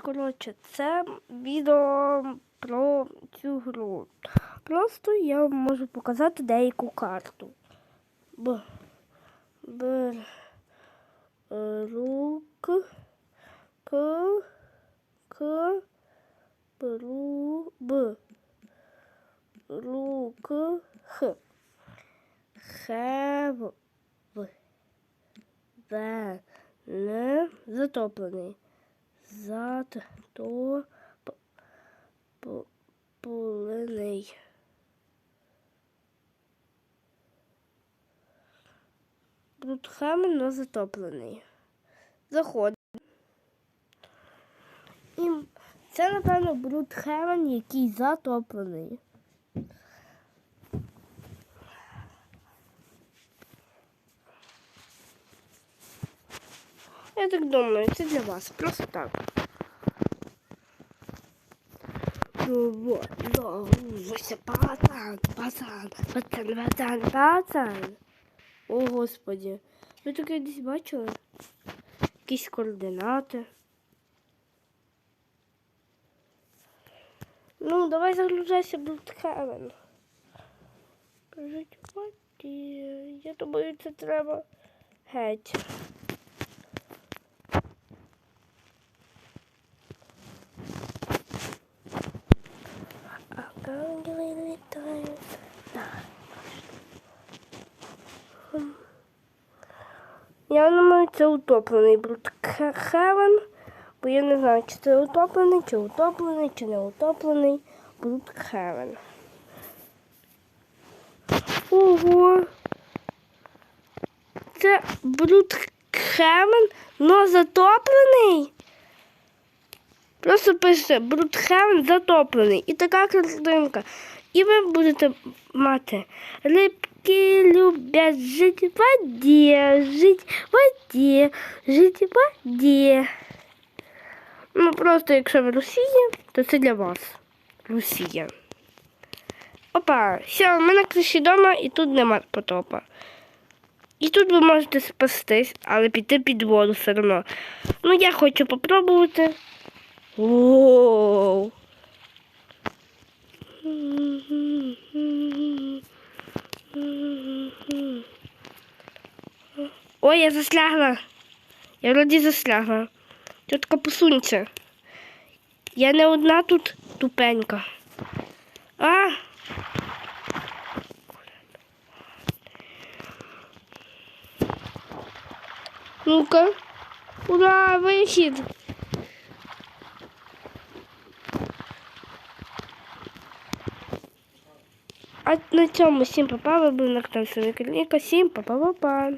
Коротше, це відео про цю гру. Просто я вам можу показати деяку карту. Б. Рук. К. К. Бру. Б. Рук. Х. Хев. В. В. Н. Затоплений. Зад. То. П. П. Брудхамен, но затоплений. Заходимо. І це, напевно, Брудхемен, який затоплений. Я так думаю, це для вас. Просто так. Вот, ну, пацан, пацан, пацан, пацан, пацан. О, Господі. Ви таке десь бачили? Якісь координати. Ну, давай загружайся, Блудхевен. Кажуть, воді. Я думаю, це треба геть. А ангели літають. на М. Я думаю, це утоплений Брудхевен, бо я не знаю, чи це утоплений, чи утоплений, чи не утоплений Брудхевен. Ого. Це Брудхевен, но затоплений. Просто пише Брудхевен затоплений. І така картинка. І ви будете мати рибки люблять жити в воді, жити в воді, жити в воді. Ну просто якщо ви Росія, то це для вас. Росія. Опа, все, ми на криші дома і тут нема потопа. І тут ви можете спастись, але піти під воду все одно. Ну, я хочу попробувати. Воу. Ой, я заслягла. Я вроді заслягла. Тітка посунься. Я не одна тут тупенька. А! Ну-ка. Ура, вихід. А на цьому всім папа, ви на каналі Клініка. Всім папа-папа.